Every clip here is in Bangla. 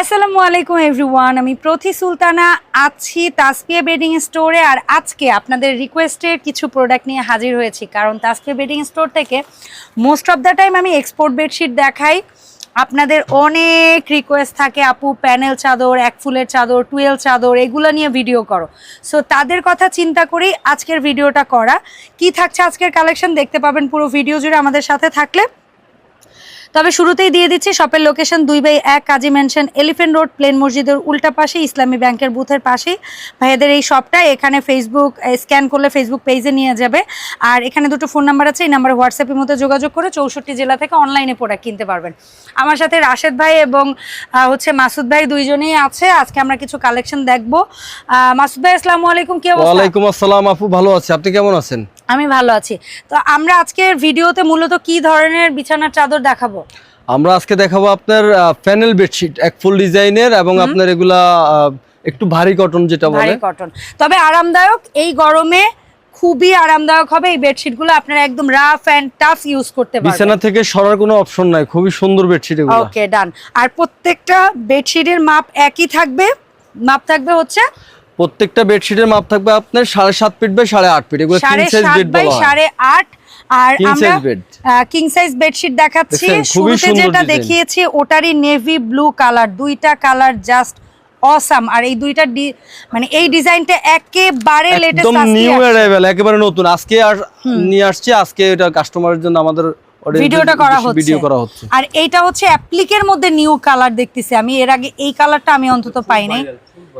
আসসালামু আলাইকুম এভরিওয়ান আমি প্রতি সুলতানা আছি তাসপিয়া বেডিং স্টোরে আর আজকে আপনাদের রিকোয়েস্টের কিছু প্রোডাক্ট নিয়ে হাজির হয়েছি। কারণ তাসপিয়া বেডিং স্টোর থেকে মোস্ট অফ দ্য টাইম আমি এক্সপোর্ট বেডশিট দেখাই। আপনাদের অনেক রিকোয়েস্ট থাকে, আপু প্যানেল চাদর, এক ফুলের চাদর টুয়েল চাদর, এগুলো নিয়ে ভিডিও করো। সো তাদের কথা চিন্তা করেই আজকের ভিডিওটা করা। কি থাকছে আজকের কালেকশন দেখতে পাবেন পুরো ভিডিও জুড়ে আমাদের সাথে থাকলে। তবে শুরুতেই দিয়ে দিচ্ছি শপের লোকেশন দুই বাই এক কাজী মেনশন এলিফেন্ট রোড প্লেন মসজিদের উল্টা পাশে ইসলামী ব্যাংকের বুথের পাশেই। ভাইয়াদের এই শপটা এখানে ফেসবুক স্ক্যান করলে ফেসবুক পেজে নিয়ে যাবে। আর এখানে দুটো ফোন নাম্বার আছে, এই নাম্বারে হোয়াটসঅ্যাপের মধ্যে যোগাযোগ করে চৌষট্টি জেলা থেকে অনলাইনে প্রোডাক্ট কিনতে পারবেন। আমার সাথে রাশেদ ভাই এবং হচ্ছে মাসুদ ভাই দুইজনেই আছে। আজকে আমরা কিছু কালেকশন দেখব। মাসুদ ভাই, আসসালামু আলাইকুম, কি আসসালাম, আপু, ভালো আছি। আপনি কেমন আছেন? আমি ভালো আছি। তো আমরা আজকের ভিডিওতে মূলত কি ধরনের বিছানার চাদর দেখাবো? আমরা আজকে দেখাবো আপনার প্যানেল বেডশিট এক ফুল ডিজাইনের এবং আপনার এগুলা একটু ভারী কটন যেটা বলে। ভারী কটন তবে আরামদায়ক এই গরমে খুবই আরামদায়ক হবে এই বেডশিটগুলো। আপনারা একদম রাফ অ্যান্ড টাফ ইউজ করতে পারবেন। বিছানা থেকে সরার কোনো অপশন নাই খুবই সুন্দর বেডশিট এগুলো। ওকে ডান আর প্রত্যেকটা বেডশিটের মাপ একই থাকবে? মাপ থাকবে হচ্ছে প্রত্যেকটা বেডশিটের মাপ থাকবে আপনার সাড়ে সাত ফিট বাই সাড়ে আট ফিট এগুলো সাড়ে কিং সাইজ বেড বলা সাড়ে আট। আর আমরা কিং সাইজ বেডশিট দেখাচ্ছি। শুরুতে যেটা দেখিয়েছি ওটারই নেভি ব্লু কালার দুইটা কালার জাস্ট অসাম আর এই দুইটা মানে এই ডিজাইনটা একেবারে একদম নিউ অ্যারাইভেল একেবারে নতুন। আজকে আর নিয়ে আসছি আজকে এটা কাস্টমারের জন্য আমাদের ভিডিওটা করা হচ্ছে। ভিডিও করা হচ্ছে। আর এইটা হচ্ছে অ্যাপ্লিকের মধ্যে নিউ কালার দেখতেছি আমি। এর আগে এই কালারটা আমি অন্তত পাই নাই।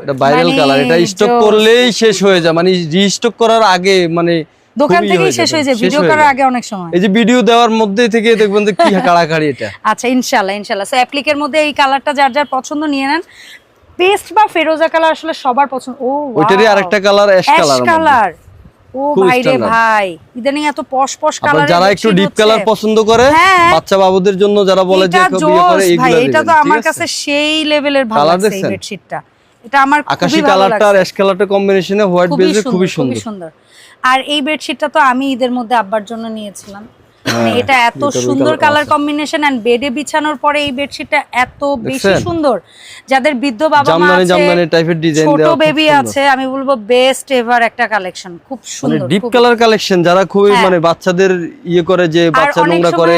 এটা ভাইরাল মানে কালার এটা স্টক করলেই শেষ হয়ে যায়। মানে রিস্টক করার আগে মানে দোকান থেকেই শেষ হয়ে যায়। ভিডিও করার আগে অনেক সময়। এই যে ভিডিও দেওয়ার মধ্যে থেকে দেখবেন যে কি কাড়াকাড়ি এটা। আচ্ছা ইনশাল্লাহ ইনশাল্লাহ সো অ্যাপ্লিকের মধ্যে এই কালারটা যার যার পছন্দ নিয়ে নেন। পেস্ট বা ফেরোজা কালার আসলে সবার পছন্দ। ও ওইটারই আরেকটা কালার অ্যাশ কালার ও ভাই রে ভাই ইদানিং এত পশ পশ কালার যারা একটু ডিপ কালার পছন্দ করে হ্যাঁ। বাচ্চা বাবুদের জন্য যারা বলে যে বিয়ে করে এটা তো আমার কাছে সেই লেভেলের ভালো লাগছে এই বেডশিটটা এটা আমার আকাশী কালারটা আর এস অ্যাশ কালারটা কম্বিনেশনে হোয়াইট বেজে সুন্দর খুবই সুন্দর। আর এই বেডশিটটা তো আমি ঈদের মধ্যে আব্বার জন্য নিয়েছিলাম। মানে হ্যাঁ, এটা এত সুন্দর কালার কম্বিনেশন এন্ড বেডে বিছানোর পরে এই বেডশিটটা এত বেশি সুন্দর। যাদের বৃদ্ধ বাবা মা আছে জামদানি টাইপের ডিজাইন ছোট বেবি আছে আমি বলব বেস্ট এভার একটা কালেকশন খুব মানে সুন্দর ডিপ কালার কালেকশন যারা খুবই হ্যাঁ। মানে বাচ্চাদের ইয়ে করে যে বাচ্চা নোংরা করে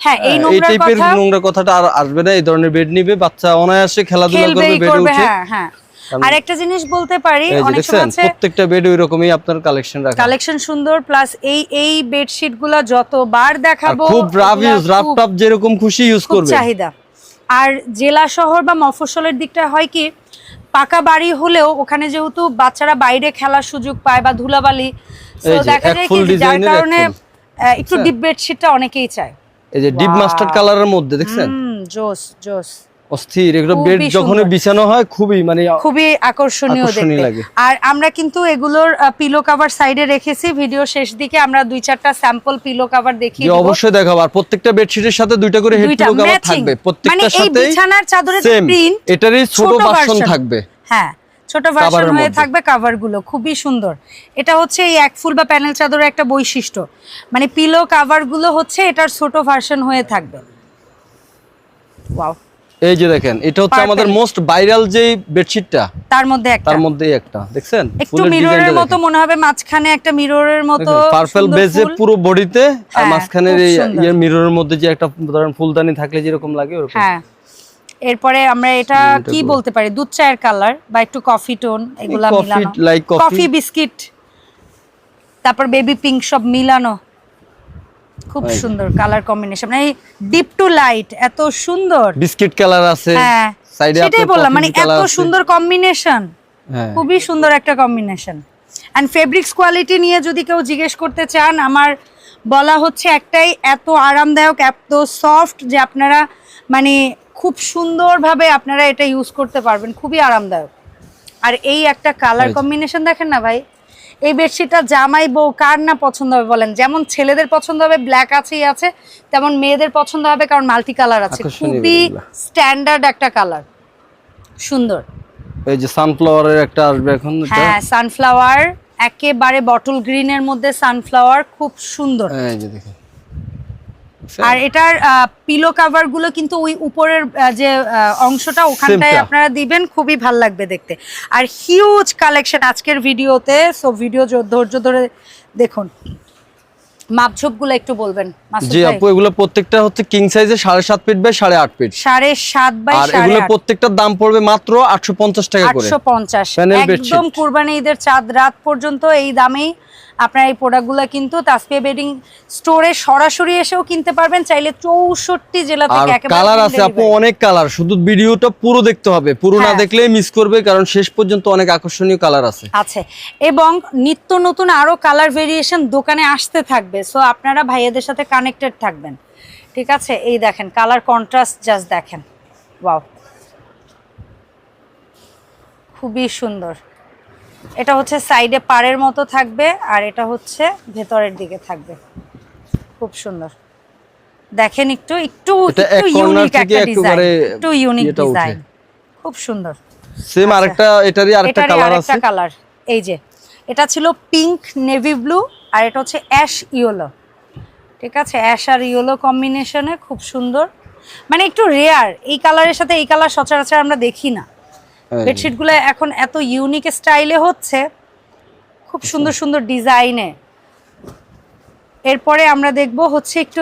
হ্যাঁ এই টাইপের নোংরা কথাটা আর আসবে না এই ধরনের বেড নিবে বাচ্চা অনায়াসে খেলাধুলা করবে বেডে উঠে। হ্যাঁ হ্যাঁ। আর একটা জিনিস বলতে পারি অনেক সময় আছে প্রত্যেকটা বেড ওই রকমই আপনার কালেকশন রাখা। কালেকশন সুন্দর প্লাস এই এই বেডশিটগুলা যতবার দেখাবো খুব রাফ ইউজ রাফ যেরকম খুশি ইউজ করবে চাহিদা। আর জেলা শহর বা মফস্বলের দিকটা হয় কি পাকা বাড়ি হলেও ওখানে যেহেতু বাচ্চারা বাইরে খেলার সুযোগ পায় বা ধুলাবালি দেখা যায় কি যার কারণে একটু ডিপ বেডশিটটা অনেকেই চায়। এই যে ডিপ. মাস্টার্ড কালারের মধ্যে দেখছেন? জোস জোস। অস্থির এগুলো খুবই বেড যখন। বিছানো হয় খুবই মানে খুবই আকর্ষণীয় লাগে। আর আমরা কিন্তু এগুলোর পিলো কভার সাইডে রেখেছি। ভিডিও শেষ দিকে আমরা দুই চারটা স্যাম্পল পিলো কভার দেখিয়ে দিব। অবশ্যই দেখাবো। আর প্রত্যেকটা বেডশিটের সাথে দুইটা করে হেড পিলো কভার। থাকবে। মানে এই বিছানার চাদরের প্রিন্ট এটারই ছোট ভার্সন থাকবে। হ্যাঁ ছোট ভার্সন হয়ে থাকবে কাভারগুলো। খুবই সুন্দর। এটা হচ্ছে এই এক ফুল বা প্যানেল চাদরের একটা বৈশিষ্ট্য। মানে পিলো কাভারগুলো হচ্ছে এটার ছোট ভার্সন হয়ে থাকবে। ওয়াও এই যে দেখেন এটা হচ্ছে আমাদের মোস্ট ভাইরাল বেডশিটটা তার মধ্যে একটা। তার মধ্যেই একটা দেখছেন? একটু মিররের মতো মনে হবে মাঝখানে একটা মিররের মতো পার্পল বেজে পুরো বডিতে আর হ্যাঁ, মাঝখানের এই মিররের মধ্যে যে একটা ধরেন ফুলদানি থাকলে যেরকম লাগে ওরকম। হ্যাঁ। এরপরে আমরা এটা কি বলতে পারি? দুধ চায়ের কালার বা একটু কফি টোন এগুলা মিলানো। কফি বিস্কিট তারপর বেবি পিঙ্ক সব মিলানো। খুব সুন্দর কালার কম্বিনেশন মানে ডিপ টু লাইট এত সুন্দর। বিস্কিট কালার আছে হ্যাঁ সেটাই বললাম মানে এত সুন্দর কম্বিনেশন হ্যাঁ। খুবই সুন্দর একটা কম্বিনেশন অ্যান্ড ফেব্রিক্স কোয়ালিটি নিয়ে যদি কেউ জিজ্ঞেস করতে চান আমার বলা হচ্ছে একটাই এত আরামদায়ক এত সফট যে আপনারা মানে খুব সুন্দরভাবে আপনারা এটা ইউজ করতে পারবেন খুবই আরামদায়ক। আর এই একটা কালার কম্বিনেশন দেখেন না ভাই? এই বেডশিটটা জামাই বউ কার না পছন্দ হবে বলেন? যেমন ছেলেদের পছন্দ হবে ব্ল্যাক আছেই আছে তেমন মেয়েদের পছন্দ হবে কারণ মাল্টি কালার আছে খুবই স্ট্যান্ডার্ড একটা কালার সুন্দর। এই যে সানফ্লাওয়ারের একটা আসবে এখন হ্যাঁ সানফ্লাওয়ার একেবারে বটল গ্রিনের মধ্যে সানফ্লাওয়ার খুব সুন্দর। এই যে দেখেন। আর এটার পিলো কাভারগুলো কিন্তু ওই উপরের যে অংশটা ওখানটায় আপনারা দিবেন খুবই ভালো লাগবে দেখতে। আর হিউজ কালেকশন আজকের ভিডিওতে সো ভিডিও ধৈর্য ধরে দেখুন। মাপঝোপগুলো একটু বলবেন মাসুদ জি আপু এগুলো প্রত্যেকটা হচ্ছে কিং সাইজে সাড়ে সাত ফিট বাই সাড়ে আট ফিট সাড়ে সাত বাই আর এগুলো প্রত্যেকটার দাম পড়বে মাত্র আটশো পঞ্চাশ টাকা করে। আটশো পঞ্চাশ। Panel একদম কুরবানি ঈদের চাঁদ রাত পর্যন্ত এই দামেই আপনার এই প্রোডাক্টগুলো কিন্তু তাসপিয়া বেডিং স্টোরে সরাসরি এসেও কিনতে পারবেন। চাইলে চৌষট্টি জেলা থেকে একেবারে কালার আছে আপু অনেক কালার শুধু ভিডিওটা পুরো দেখতে হবে। পুরো না দেখলে মিস করবে কারণ শেষ পর্যন্ত অনেক আকর্ষণীয় কালার আছে। আছে। এবং নিত্য নতুন আরও কালার ভেরিয়েশন দোকানে আসতে থাকবে। সো আপনারা ভাইয়াদের সাথে কানেক্টেড থাকবেন। ঠিক আছে? এই দেখেন কালার কন্ট্রাস্ট জাস্ট দেখেন। ওয়াও খুবই সুন্দর। এটা হচ্ছে সাইডে পাড়ের মতো থাকবে আর এটা হচ্ছে ভেতরের দিকে থাকবে। খুব সুন্দর। দেখেন একটু একটু একটু ইউনিক একটা ডিজাইন একটু ইউনিক ডিজাইন খুব সুন্দর। সেম আচ্ছা। আরেকটা এটারই আরেকটা কালার আরেকটা আছে। কালার এই যে এটা ছিল পিঙ্ক নেভি ব্লু আর এটা হচ্ছে অ্যাশ ইয়েলো ঠিক আছে? অ্যাশ আর ইয়েলো কম্বিনেশনে খুব সুন্দর। মানে একটু রেয়ার এই কালারের সাথে এই কালার সচরাচর আমরা দেখি না। হ্যাঁ। বেডশিটগুলো এখন এত ইউনিক স্টাইলে হচ্ছে খুব সুন্দর সুন্দর ডিজাইনে। এরপরে আমরা দেখব হচ্ছে একটু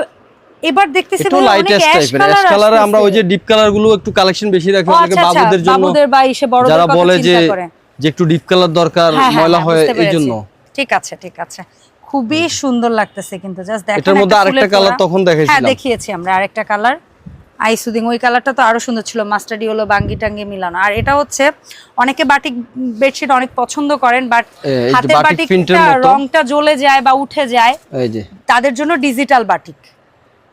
এবার দেখতেছি একটু লাইট অ্যাশ কালার আমরা ওই যে ডিপ কালারগুলো একটু কালেকশন বেশি রাখি অনেকে আচ্ছা, আচ্ছা, বাবুদের জন্য। বাবুদের বা ইসে বড়দের যারা বলে যে যে একটু ডিপ কালার দরকার হ্যাঁ, হ্যাঁ, ময়লা হ্যাঁ, এই জন্য। ঠিক আছে ঠিক আছে। খুবই সুন্দর লাগতেছে কিন্তু জাস্ট দেখেন এটার মধ্যে আরেকটা কালার। তখন হ্যাঁ দেখিয়েছি আমরা আরেকটা কালার আই সুদিং ওই কালারটা তো আরও সুন্দর ছিল মাস্টার্ডি হলো বাঙ্গি টাঙ্গি মিলানো। আর এটা হচ্ছে অনেকে বাটিক বেডশিট অনেক পছন্দ করেন বাট হাতের বাটিক বাটিকটা রংটা জ্বলে যায় বা উঠে যায় এই যে। তাদের জন্য ডিজিটাল বাটিক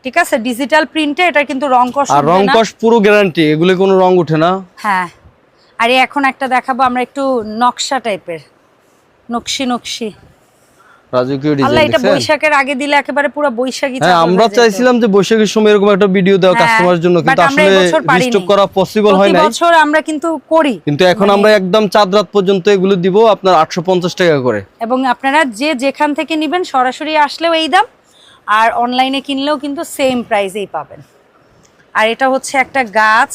ঠিক আছে? ডিজিটাল প্রিন্টে এটা কিন্তু রং কষ আর রং। কস পুরো গ্যারান্টি এগুলো কোনো রং উঠে না। হ্যাঁ। আর এখন একটা দেখাবো আমরা একটু নকশা টাইপের নকশি নকশি। রাজকীয় আল্লাহ ডিজাইন এটা বৈশাখের আগে দিলে একেবারে পুরো বৈশাখী হ্যাঁ আমরা চাইছিলাম যে বৈশাখের সময় এরকম একটা ভিডিও দেওয়া হ্যাঁ, কাস্টমার জন্য কিন্তু আসলে। রিস্টক করা পসিবল হয় প্রতি বছর আমরা কিন্তু করি। কিন্তু এখন মানে- আমরা একদম চাঁদ রাত পর্যন্ত এগুলো দিব আপনার আটশো পঞ্চাশ টাকা করে। এবং আপনারা যে যেখান থেকে নেবেন সরাসরি আসলেও এই দাম আর অনলাইনে কিনলেও কিন্তু সেম প্রাইসেই পাবেন। আর এটা হচ্ছে একটা গাছ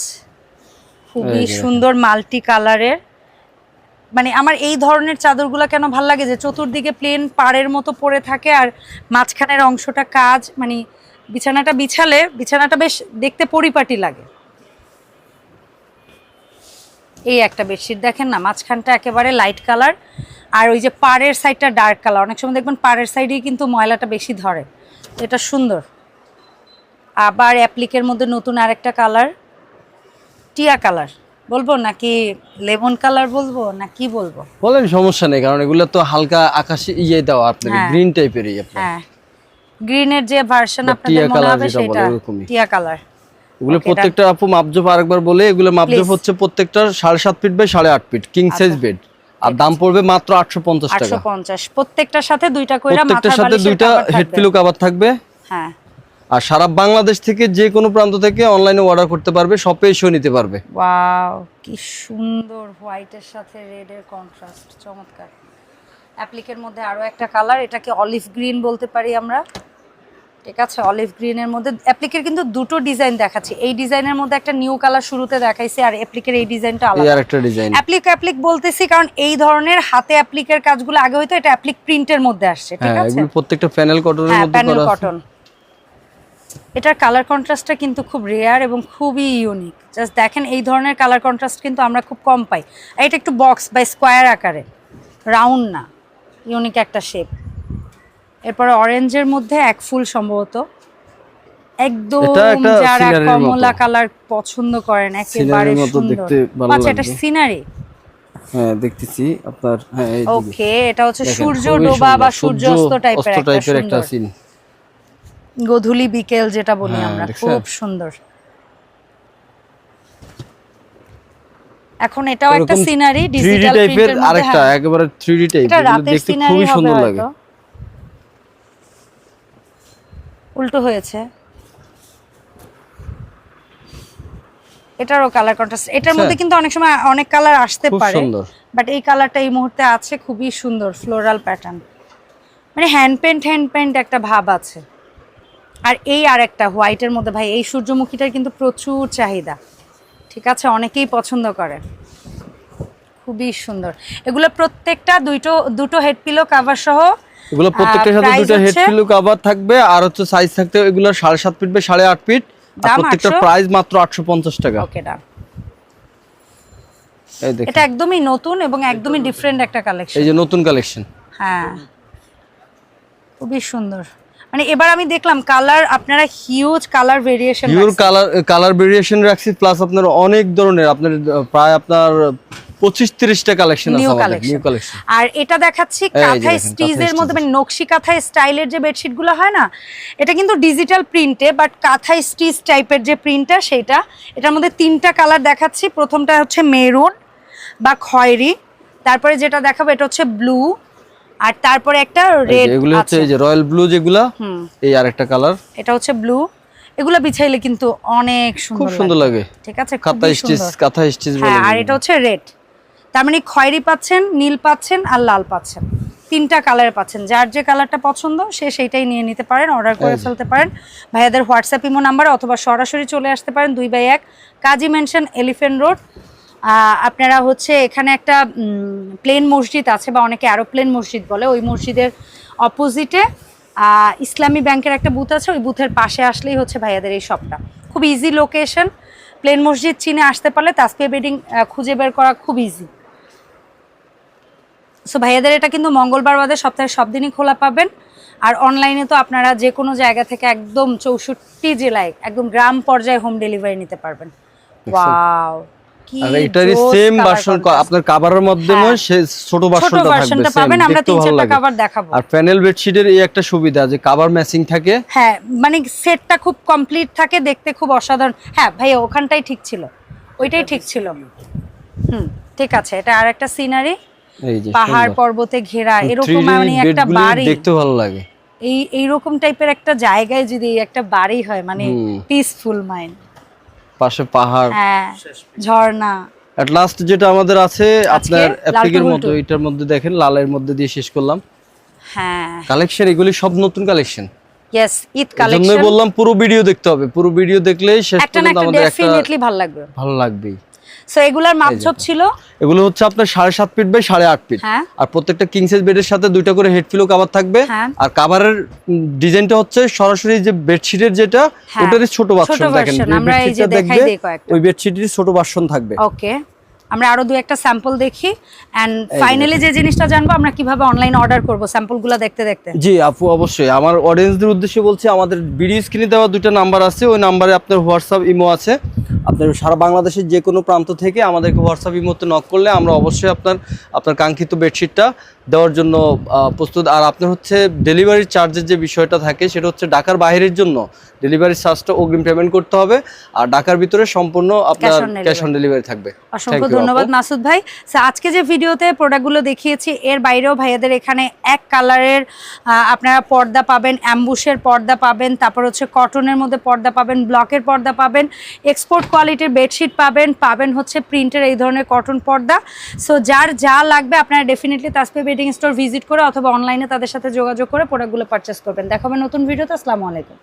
খুবই সুন্দর মাল্টি কালারের মানে আমার এই ধরনের চাদরগুলো কেন ভালো লাগে যে চতুর্দিকে প্লেন পাড়ের মতো পড়ে থাকে আর মাঝখানের অংশটা কাজ মানে বিছানাটা বিছালে, বিছানাটা বেশ দেখতে পরিপাটি লাগে। এই একটা বেডশিট দেখেন না, মাঝখানটা একেবারে লাইট কালার আর ওই যে পাড়ের সাইডটা ডার্ক কালার অনেক সময় দেখবেন পাড়ের সাইডেই কিন্তু ময়লাটা বেশি ধরে। এটা সুন্দর। আবার অ্যাপ্লিকের মধ্যে নতুন আরেকটা কালার টিয়া কালার বলব নাকি লেমন কালার বলব না কি বলব? বলেন সমস্যা নেই কারণ এগুলো তো হালকা আকাশে ইয়ে দেওয়া আপনার। গ্রিন টাইপেরই আপনার। হ্যাঁ। গ্রিনের যে ভার্সন আপনাদের মনে হবে সেটা টিয়া কালার এগুলো প্রত্যেকটা আপু মাপজোপ আরেকবার বলে এগুলো মাপজোপ হচ্ছে প্রত্যেকটা সাড়ে সাত ফিট বাই সাড়ে আট ফিট কিং সাইজ বেড আর দাম পড়বে মাত্র আটশো পঞ্চাশ টাকা। প্রত্যেকটার সাথে দুইটা কইরা প্রত্যেকটার সাথে দুইটা হেড থাকবে। পিলো কাভার থাকবে। হ্যাঁ। আর সারা বাংলাদেশ থেকে যে কোনো প্রান্ত থেকে অনলাইনে অর্ডার করতে পারবে শপে এসেও নিতে পারবে। ওয়াও কি সুন্দর হোয়াইটের সাথে রেডের কন্ট্রাস্ট চমৎকার। অ্যাপ্লিকের মধ্যে আরও একটা কালার এটাকে অলিভ গ্রিন বলতে পারি আমরা। ঠিক আছে অলিভ গ্রিনের মধ্যে অ্যাপ্লিকের কিন্তু দুটো ডিজাইন দেখাচ্ছি। এই ডিজাইনের মধ্যে একটা নিউ কালার শুরুতে দেখাইছি আর অ্যাপ্লিকের এই ডিজাইনটা আলাদা। আর একটা ডিজাইন অ্যাপ্লিক অ্যাপ্লিক বলতেছি কারণ এই ধরনের হাতে অ্যাপ্লিকের কাজগুলো আগে হয়তো এটা অ্যাপ্লিক প্রিন্টের মধ্যে আসছে ঠিক হ্যাঁ আছে? প্রত্যেকটা প্যানেল কটনের মধ্যে করা আছে। কটন এটার কালার কন্ট্রাস্টটা কিন্তু খুব রেয়ার এবং খুবই ইউনিক জাস্ট দেখেন এই ধরনের কালার কন্ট্রাস্ট কিন্তু আমরা খুব কম পাই। এটা একটু বক্স বা স্কোয়ার আকারে। রাউন্ড না ইউনিক একটা শেপ এরপরে অরেঞ্জের মধ্যে এক ফুল সম্ভবত। একদম যারা কমলা কালার পছন্দ করেন একেবারে সুন্দর। আচ্ছা এটা সিনারি হ্যাঁ দেখতেছি আপনার হ্যাঁ ওকে এটা হচ্ছে সূর্য ডোবা বা সূর্যাস্ত টাইপের একটা সিন গোধূলি বিকেল যেটা বলি হ্যাঁ, আমরা খুব সুন্দর। এখন এটাও একটা সিনারি ডিজিটাল টাইপের আরেকটা। একেবারে 3D টাইপ দেখতে খুবই সুন্দর লাগে। উল্টো হয়েছে। এটারও কালার কন্ট্রাস্ট এটার আচ্ছা। মধ্যে কিন্তু অনেক সময় অনেক কালার আসতে পারে বাট এই কালারটা এই মুহূর্তে আছে খুবই সুন্দর ফ্লোরাল প্যাটার্ন মানে হ্যান্ড পেন্ট হ্যান্ড পেন্ট একটা ভাব আছে। আর এই আর একটা হোয়াইটের মধ্যে ভাই এই সূর্যমুখীটার কিন্তু প্রচুর চাহিদা। ঠিক আছে? অনেকেই পছন্দ করে। খুবই সুন্দর। এগুলো প্রত্যেকটা দুইটো দুটো হেড পিলো কাভার সহ এগুলো প্রত্যেকটার সাথে দুটো হেড? পিলো কভার থাকবে আর হচ্ছে সাইজ থাকতে এগুলো সাড়ে সাত ফিট বাই সাড়ে আট ফিট আর দাম প্রত্যেকটা প্রাইস মাত্র আটশো পঞ্চাশ টাকা। ওকে ডান এই দেখেন। এটা একদমই নতুন এবং একদমই ডিফারেন্ট একটা কালেকশন এই যে নতুন কালেকশন হ্যাঁ। খুবই সুন্দর। মানে এবার আমি দেখলাম কালার আপনারা huge colour variation pure colour colour variation রাখছি প্লাস আপনার অনেক ধরনের আপনার প্রায় আপনার পঁচিশ তিরিশটা কালেকশন আছে নিউ কালেকশন আর এটা দেখাচ্ছি যে স্টিজের মধ্যে মানে নকশি কাঁথাই স্টাইলের যে বেডশিটগুলো হয় না এটা কিন্তু ডিজিটাল প্রিন্টে বাট কাঁথাই স্টিচ টাইপের যে প্রিন্টটা সেটা এটার মধ্যে তিনটা কালার দেখাচ্ছি। প্রথমটা হচ্ছে মেরুন বা খয়েরি তারপরে যেটা দেখাবো এটা হচ্ছে ব্লু আর তারপরে একটা রেড এগুলো হচ্ছে এই যে রয়্যাল ব্লু যেগুলা এই আরেকটা কালার। এটা হচ্ছে ব্লু। এগুলো বিছাইলে কিন্তু অনেক সুন্দর খুব সুন্দর লাগে। ঠিক আছে? কাঁথা স্টিচ কাঁথা স্টিচ হ্যাঁ আর এটা হচ্ছে রেড তার মানে খয়েরি পাচ্ছেন নীল পাচ্ছেন আর লাল পাচ্ছেন। তিনটা কালার পাচ্ছেন। যার যে কালারটা পছন্দ সে সেইটাই নিয়ে নিতে পারেন অর্ডার করে ফেলতে পারেন। ভাইয়াদের হোয়াটসঅ্যাপ ইমো নাম্বার অথবা সরাসরি চলে আসতে পারেন দুই বাই এক। কাজী মেনশন এলিফেন্ট রোড আপনারা হচ্ছে এখানে একটা প্লেন মসজিদ আছে বা অনেকে অ্যারোপ্লেন মসজিদ বলে। ওই মসজিদের অপোজিটে ইসলামী ব্যাংকের একটা বুথ আছে। ওই বুথের পাশে আসলেই হচ্ছে ভাইয়াদের এই শপটা খুব ইজি লোকেশন প্লেন মসজিদ চিনে আসতে পারলে তাসপিয়া বেডিং খুঁজে বের করা খুব ইজি সো ভাইয়াদের এটা কিন্তু মঙ্গলবার বাদে সপ্তাহে সব দিনই খোলা পাবেন। আর অনলাইনে তো আপনারা যে কোনো জায়গা থেকে একদম চৌষট্টি জেলায় একদম গ্রাম পর্যায়ে হোম ডেলিভারি নিতে পারবেন। ওয়াও আর এটারই জোস সেম colour ভার্সন contrast। আপনার কাভারের মাধ্যমে হ্যাঁ। ছোট ছোট ভার্সনটা ভার্সনটা থাকবে পাবেন আমরা তিন চারটা লাগে। দেখাবো। আর প্যানেল বেডশিটের এই একটা সুবিধা যে কাভার ম্যাচিং থাকে। হ্যাঁ মানে সেটটা খুব কমপ্লিট থাকে দেখতে খুব অসাধারণ। হ্যাঁ ওখানটাই ঠিক ছিল। ওইটাই ঠিক ছিল। হুম ঠিক আছে এটা আর একটা সিনারি পাহাড় পর্বতে ঘেরা এরকম মানে একটা বেডগুলি বাড়ি। দেখতে ভালো লাগে। এই এইরকম টাইপের একটা জায়গায় যদি একটা বাড়ি হয় মানে পিসফুল মাইন্ড পাশে পাহাড়। হ্যাঁ ঝর্ণা। এট লাস্ট যেটা আমাদের আছে আপনার অ্যাপ্লিকের মতো এটার মধ্যে দেখেন লালের মধ্যে দিয়ে শেষ করলাম। হ্যাঁ। কালেকশন এগুলি সব নতুন কালেকশন ইয়েস ঈদ কালেকশন বললাম পুরো ভিডিও দেখতে হবে। পুরো ভিডিও দেখলে শেষ পর্যন্ত আমাদের একটা ভালো লাগবে। ভালো লাগবেই। সো এগুলার মাপঝোপ ছিল? এগুলো হচ্ছে আপনার সাড়ে সাত ফিট বাই সাড়ে আট ফিট। হ্যাঁ। আর প্রত্যেকটা কিং সাইজ বেডের সাথে দুইটা করে হেড ফিলো কাভার থাকবে। হ্যাঁ। আর কাভারের ডিজাইনটা হচ্ছে সরাসরি যে বেডশিটের যেটা হ্যাঁ, ওটারই ছোট ভার্সন দেখেন আমরা এই যে দেখাই দিই কয়েকটা। ওই বেডশিটেরই ছোট ভার্সন থাকবে। ওকে আমরা আরও দু একটা স্যাম্পল দেখি। এন্ড ফাইনালি যে জিনিসটা জানব আমরা কীভাবে অনলাইন অর্ডার করব? স্যাম্পলগুলো দেখতে দেখতে। জি আপু অবশ্যই। আমার অডিয়েন্সদের উদ্দেশ্যে বলছি আমাদের ভিডিও স্ক্রিনে দেওয়া দুটো নাম্বার আছে। ওই নাম্বারে আপনার হোয়াটসঅ্যাপ ইমো আছে। আপনার সারা বাংলাদেশের যে কোনো প্রান্ত থেকে আমাদেরকে হোয়াটসঅ্যাপ ইমোতে নক করলে আমরা অবশ্যই আপনার আপনার কাঙ্ক্ষিত বেডশিটটা দেওয়ার জন্য প্রস্তুত। আর আপনার হচ্ছে ডেলিভারি চার্জের যে বিষয়টা থাকে সেটা হচ্ছে ঢাকার বাইরের জন্য ডেলিভারি চার্জটা অগ্রিম পেমেন্ট করতে হবে। আর ঢাকার ভিতরে সম্পূর্ণ আপনার। ক্যাশ অন ডেলিভারি থাকবে। অসংখ্য ধন্যবাদ মাসুদ ভাই। আজকে যে ভিডিওতে প্রোডাক্টগুলো দেখিয়েছি এর বাইরেও ভাইয়াদের এখানে এক কালারের আপনারা পর্দা পাবেন অ্যাম্বুশের পর্দা পাবেন তারপর হচ্ছে কটনের মধ্যে পর্দা পাবেন ব্লকের পর্দা পাবেন এক্সপোর্ট কোয়ালিটির বেডশিট পাবেন পাবেন হচ্ছে প্রিন্টের এই ধরনের কটন পর্দা। সো যার যা লাগবে আপনারা definitely Taspia bedding store visit করে অথবা অনলাইনে তাদের সাথে যোগাযোগ করে প্রোডাক্টগুলো পারচেস করবেন। দেখাবেন নতুন ভিডিওতে আসসালামু আলাইকুম।